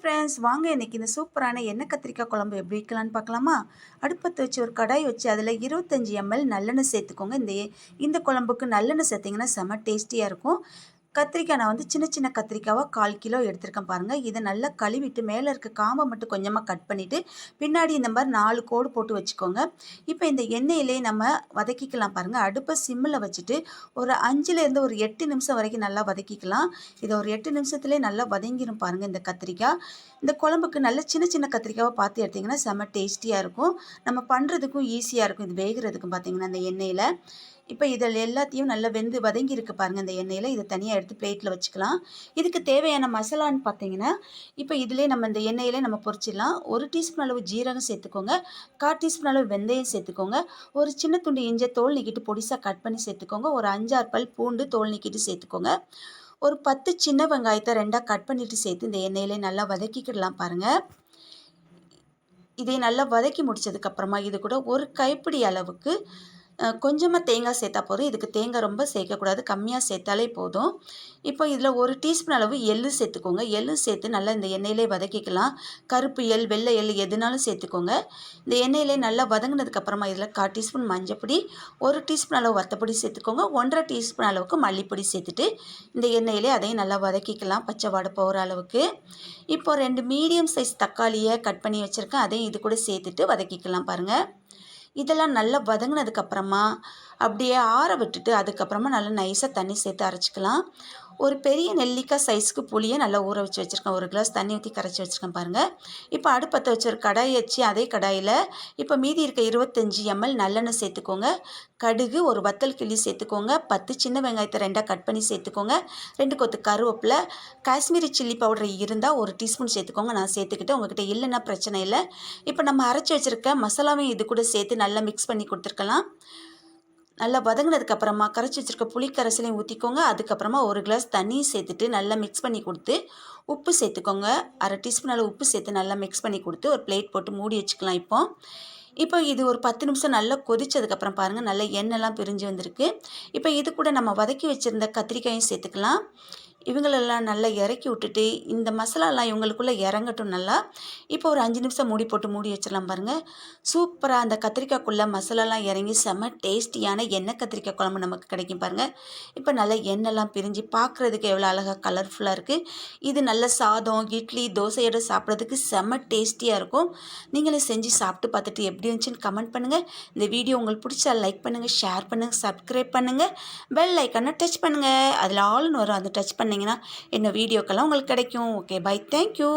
Friends வாங்க இன்றைக்கி இந்த சூப்பரான எண்ணெய் கத்திரிக்காய் குழம்பு எப்படி வைக்கலான்னு பார்க்கலாமா? அடுப்பத்தை வச்சு ஒரு கடாய் வச்சு அதில் இருபத்தஞ்சி எம்எல் நல்லெண்ணெய் சேர்த்துக்கோங்க. இந்த இந்த குழம்புக்கு நல்லெண்ணெய் சேர்த்திங்கன்னா செம டேஸ்டியாக இருக்கும். கத்திரிக்காய் நான் வந்து சின்ன சின்ன கத்திரிக்காவாக கால் கிலோ எடுத்திருக்கேன் பாருங்கள் இதை நல்லா கழுவிட்டு மேலே இருக்க காம்பை மட்டும் கொஞ்சமாக கட் பண்ணிவிட்டு பின்னாடி இந்த மாதிரி நாலு கோடு போட்டு வச்சுக்கோங்க. இப்போ இந்த எண்ணெயிலே நம்ம வதக்கிக்கலாம் பாருங்கள் அடுப்பை சிம்மில் வச்சுட்டு ஒரு அஞ்சுலேருந்து ஒரு எட்டு நிமிஷம் வரைக்கும் நல்லா வதக்கிக்கலாம். இதை ஒரு எட்டு நிமிஷத்துலேயே நல்லா வதங்கிடும் பாருங்கள் இந்த கத்திரிக்காய். இந்த குழம்புக்கு நல்ல சின்ன சின்ன கத்திரிக்காவை பார்த்து எடுத்திங்கன்னா செம்ம டேஸ்டியாக இருக்கும். நம்ம பண்ணுறதுக்கும் ஈஸியாக இருக்கும். இது வேகிறதுக்கும் பார்த்திங்கன்னா அந்த எண்ணெயில். இப்போ இதில் எல்லாத்தையும் நல்லா வெந்து வதங்கி இருக்கு பாருங்கள் இந்த எண்ணெயில் இதை தனியாக எடுத்து பிளேட்டில் வச்சுக்கலாம். இதுக்கு தேவையான மசாலான்னு பார்த்தீங்கன்னா இப்போ இதிலே நம்ம இந்த எண்ணெயிலே நம்ம பொரிச்சிடலாம். ஒரு டீஸ்பூன் அளவு ஜீரகம் சேர்த்துக்கோங்க. கால் டீஸ்பூன் அளவு வெந்தயம் சேர்த்துக்கோங்க. ஒரு சின்ன துண்டு இஞ்சை தோல் நீக்கிட்டு பொடிசாக கட் பண்ணி சேர்த்துக்கோங்க. ஒரு அஞ்சாறு பல் பூண்டு தோல் நீக்கிட்டு சேர்த்துக்கோங்க. ஒரு பத்து சின்ன வெங்காயத்தை ரெண்டாக கட் பண்ணிவிட்டு சேர்த்து இந்த எண்ணெயிலே நல்லா வதக்கிக்கிடலாம் பாருங்கள் இதை நல்லா வதக்கி முடித்ததுக்கப்புறமா இது கூட ஒரு கைப்பிடி அளவுக்கு கொஞ்சமாக தேங்காய் சேர்த்தா போதும். இதுக்கு தேங்காய் ரொம்ப சேர்க்கக்கூடாது. கம்மியாக சேர்த்தாலே போதும். இப்போ இதில் ஒரு டீஸ்பூன் அளவு எள்ளு சேர்த்துக்கோங்க. எள்ளு சேர்த்து நல்லா இந்த எண்ணெயிலே வதக்கிக்கலாம். கருப்பு எள் வெள்ளை எள் எதுனாலும் சேர்த்துக்கோங்க. இந்த எண்ணெயிலே நல்லா வதங்கினதுக்கப்புறமா இதில் கால் டீஸ்பூன் மஞ்சப்பொடி ஒரு டீஸ்பூன் அளவு வத்தப்பொடி சேர்த்துக்கோங்க. ஒன்றரை டீஸ்பூன் அளவுக்கு மல்லிப்பொடி சேர்த்துட்டு இந்த எண்ணெயிலே அதையும் நல்லா வதக்கிக்கலாம். பச்சை வாடை போகிற அளவுக்கு. இப்போ ரெண்டு மீடியம் சைஸ் தக்காளியை கட் பண்ணி வச்சுருக்கேன். அதையும் இது கூட சேர்த்துட்டு வதக்கிக்கலாம் பாருங்கள் இதெல்லாம் நல்லா வதங்கினதுக்கப்புறமா அப்படியே ஆற விட்டுட்டு அதுக்கப்புறமா நல்லா நைஸாக தண்ணி சேர்த்து அரைச்சிக்கலாம். ஒரு பெரிய நெல்லிக்காய் சைஸ்க்கு புளியை நல்லா ஊற வச்சு வச்சுருக்கேன். ஒரு கிளாஸ் தண்ணி ஊற்றி கரைச்சி வச்சுருக்கேன் பாருங்கள் இப்போ அடுப்பத்தை வச்சு ஒரு கடாய் வச்சு அதே கடாயில் இப்போ மீதி இருக்க இருபத்தஞ்சி எம்எல் நல்லெண்ணெய் சேர்த்துக்கோங்க. கடுகு ஒரு வத்தல் கிள்ளி சேர்த்துக்கோங்க. பத்து சின்ன வெங்காயத்தை ரெண்டாக கட் பண்ணி சேர்த்துக்கோங்க. ரெண்டு கொத்து கருவேப்பில் காஷ்மீரி சில்லி பவுடர் இருந்தால் ஒரு டீஸ்பூன் சேர்த்துக்கோங்க. நான் சேர்த்துக்கிட்டு உங்ககிட்ட இல்லைன்னா பிரச்சனை இல்லை. இப்போ நம்ம அரைச்சி வச்சுருக்க மசாலாவையும் இது கூட சேர்த்து நல்லா மிக்ஸ் பண்ணி கொடுத்துருக்கலாம். நல்லா வதங்கினதுக்கப்புறமா கரைச்சி வச்சுருக்க புளி கரைசலையும் ஊற்றிக்கோங்க அதுக்கப்புறமா ஒரு கிளாஸ் தண்ணி சேர்த்துட்டு நல்லா மிக்ஸ் பண்ணி கொடுத்து உப்பு சேர்த்துக்கோங்க. அரை டீஸ்பூன் அளவு உப்பு சேர்த்து நல்லா மிக்ஸ் பண்ணி கொடுத்து ஒரு பிளேட் போட்டு மூடி வச்சுக்கலாம் இப்போ. இப்போ இது ஒரு பத்து நிமிஷம் நல்லா கொதிச்சதுக்கப்புறம் பாருங்கள் நல்லா எண்ணெய்லாம் பிரிஞ்சு வந்திருக்கு. இப்போ இது கூட நம்ம வதக்கி வச்சுருந்த கத்திரிக்காயும் சேர்த்துக்கலாம். இவங்களெல்லாம் நல்லா இறக்கி விட்டுட்டு இந்த மசாலாலாம் இவங்களுக்குள்ளே இறங்கட்டும் நல்லா. இப்போ ஒரு அஞ்சு நிமிஷம் மூடி போட்டு மூடி வச்சிடலாம் பாருங்கள் சூப்பராக அந்த கத்திரிக்காய்க்குள்ளே மசாலாலாம் இறங்கி செம்ம டேஸ்டியான எண்ணெய் கத்திரிக்காய் குழம்பு நமக்கு கிடைக்கும் பாருங்கள் இப்போ நல்லா எண்ணெய்லாம் பிரிஞ்சு பார்க்குறதுக்கு எவ்வளோ அழகாக கலர்ஃபுல்லாக இருக்குது இது நல்ல சாதம் இட்லி தோசையோடு சாப்பிட்றதுக்கு செம்ம டேஸ்டியாக இருக்கும். நீங்களே செஞ்சு சாப்பிட்டு பார்த்துட்டு எப்படி இருந்துச்சுன்னு கமெண்ட் பண்ணுங்கள் இந்த வீடியோ உங்களுக்கு பிடிச்சா லைக் பண்ணுங்கள் ஷேர் பண்ணுங்கள் சப்ஸ்கிரைப் பண்ணுங்கள் பெல் ஐக்கானை டச் பண்ணுங்கள் அதில் ஆளுன்னு வரும் அதை டச் பண்ணுங்கள் பண்ணிங்கன்னா என்ன வீடியோக்கெல்லாம் உங்களுக்கு கிடைக்கும். Okay bye thank you